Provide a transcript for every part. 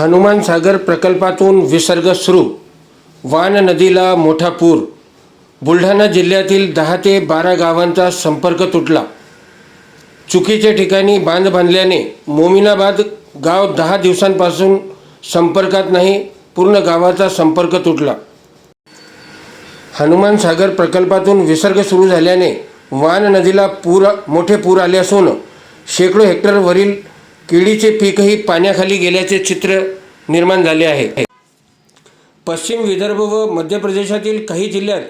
हनुमान सागर प्रकल्पातून विसर्ग सुरू. वान नदीला मोठा पूर. बुलढाणा जिल्ह्यातील दहा ते बारा गावांचा संपर्क तुटला. चुकीच्या ठिकाणी बांध बांधल्याने मोमिनाबाद गाव दहा दिवसांपासून संपर्कात नाही पूर्ण गावाचा संपर्क तुटला. हनुमान सागर प्रकल्पातून विसर्ग सुरू झाल्याने वान नदीला पूर मोठे पूर आले असून शेकडो हेक्टरवरील केळीचे पीकही पाण्याखाली गेल्याचे चित्र निर्माण झाले आहे. पश्चिम विदर्भ व मध्य प्रदेशातील काही जिल्ह्यात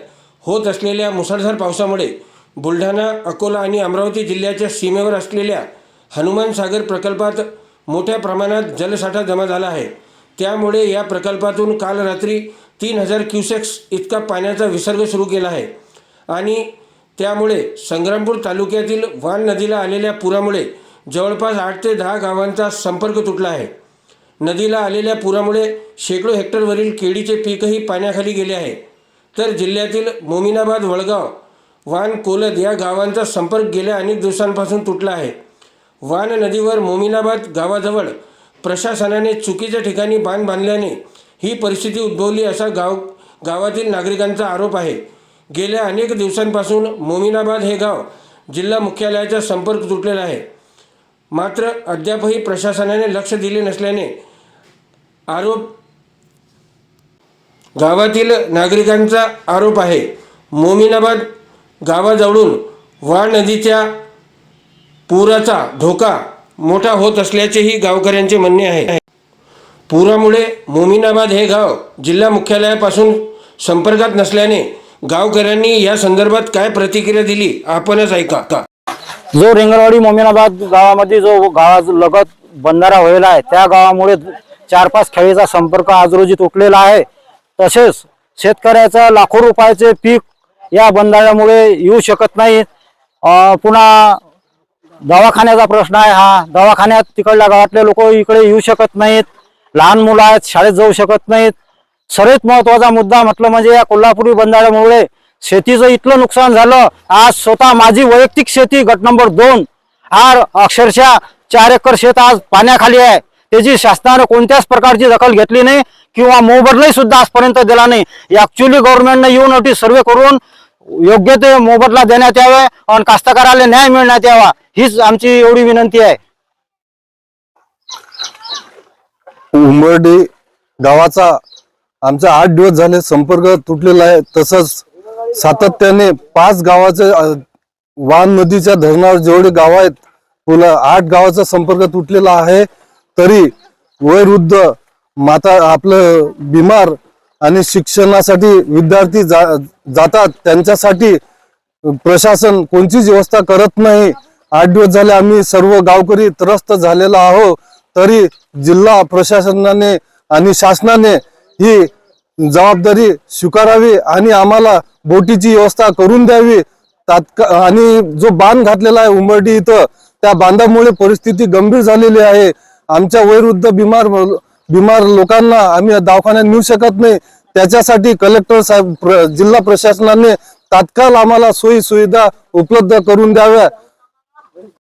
होत असलेल्या मुसळधार पावसामुळे बुलढाणा अकोला आणि अमरावती जिल्ह्याच्या सीमेवर असलेल्या हनुमान सागर प्रकल्पात मोठ्या प्रमाणात जलसाठा जमा झाला आहे. त्यामुळे या प्रकल्पातून काल रात्री तीन हजार क्युसेक्स इतका पाण्याचा विसर्ग सुरू केला आहे. आणि त्यामुळे संग्रामपूर तालुक्यातील वान नदीला आलेल्या पुरामुळे जवळपास आठ ते दहा गावांचा संपर्क तुटला आहे. नदीला आलेल्या पुरामुळे शेकडो हेक्टरवरील केळीचे पीकही पाण्याखाली गेले आहे. तर जिल्ह्यातील मोमिनाबाद वळगाव वान कोलद या गावांचा संपर्क गेल्या अनेक दिवसांपासून तुटला आहे. वान नदीवर मोमिनाबाद गावाजवळ प्रशासनाने चुकीच्या ठिकाणी बांध बांधल्याने ही परिस्थिती उद्भवली असा गाव गावातील नागरिकांचा आरोप आहे. गेल्या अनेक दिवसांपासून मोमिनाबाद हे गाव जिल्हा मुख्यालयाचा संपर्क तुटलेला आहे. मात्र अद्यापही प्रशासनाने लक्ष दिले नसल्याने आरोप गावातील नागरिकांचा आरोप आहे. मोमिनाबाद गावाजवळून वा नदीच्या पुराचा धोका मोठा होत असल्याचेही गावकऱ्यांचे म्हणणे आहे. पुरामुळे मोमिनाबाद हे गाव जिल्हा मुख्यालयापासून संपर्कात नसल्याने गावकऱ्यांनी या संदर्भात काय प्रतिक्रिया दिली आपणच ऐका. का जो रिंगणवाडी मोमिनाबाद गावामध्ये जो गावालगत बंधारा व्हायला आहे त्या गावामुळे चार पाच खेळीचा संपर्क आज रोजी तुटलेला आहे. तसेच शेतकऱ्याचं लाखो रुपयाचे पीक या बंधाऱ्यामुळे येऊ शकत नाही. पुन्हा दवाखान्याचा प्रश्न आहे हा. दवाखान्यात तिकडल्या गावातले लोक इकडे येऊ शकत नाहीत. लहान मुलं आहेत शाळेत जाऊ शकत नाहीत. सर्वात महत्त्वाचा मुद्दा म्हटलं म्हणजे या कोल्हापुरी बंधाऱ्यामुळे शेतीचं इतकं नुकसान झालं. आज स्वतः माझी वैयक्तिक शेती गट नंबर दोन. आर अक्षरशः चार एकर शेत आज पाण्याखाली आहे. त्याची शासनानं कोणत्याच प्रकारची दखल घेतली नाही किंवा मोबदलाही सुद्धा आजपर्यंत दिला नाही. ऍक्च्युली गव्हर्नमेंटने येऊन नोटीस सर्वे करून योग्य ते मोबदला देण्यात यावे आणि कास्तकाराला न्याय मिळण्यात यावा हीच आमची एवढी विनंती आहे. उंबर्डी गावाचा आमचा आठ दिवस झाले संपर्क तुटलेला आहे. तसंच सातत्याने पाच गावाचे वान नदीच्या धरणावर जेवढे गाव आहेत पुन्हा आठ गावाचा संपर्क तुटलेला आहे तरी वयवृद्ध माता आपलं बिमार आणि शिक्षणासाठी विद्यार्थी जा जातात त्यांच्यासाठी प्रशासन कोणतीच व्यवस्था करत नाही. आठ दिवस झाले आम्ही सर्व गावकरी त्रस्त झालेला आहो तरी जिल्हा प्रशासनाने आणि शासनाने ही जबाबदारी स्वीकारावी आणि आम्हाला बोटीची व्यवस्था करून द्यावी. तात्का आणि जो बांध घातलेला आहे उमरडी इथं त्या बांधामुळे परिस्थिती गंभीर झालेली आहे. आमच्या वयोवृद्ध बिमार बिमार लोकांना आम्ही दवाखान्यात नेऊ शकत नाही. त्याच्यासाठी कलेक्टर साहेब प्र- जिल्हा प्रशासनाने तात्काळ आम्हाला सोयी सुविधा उपलब्ध करून द्याव्या.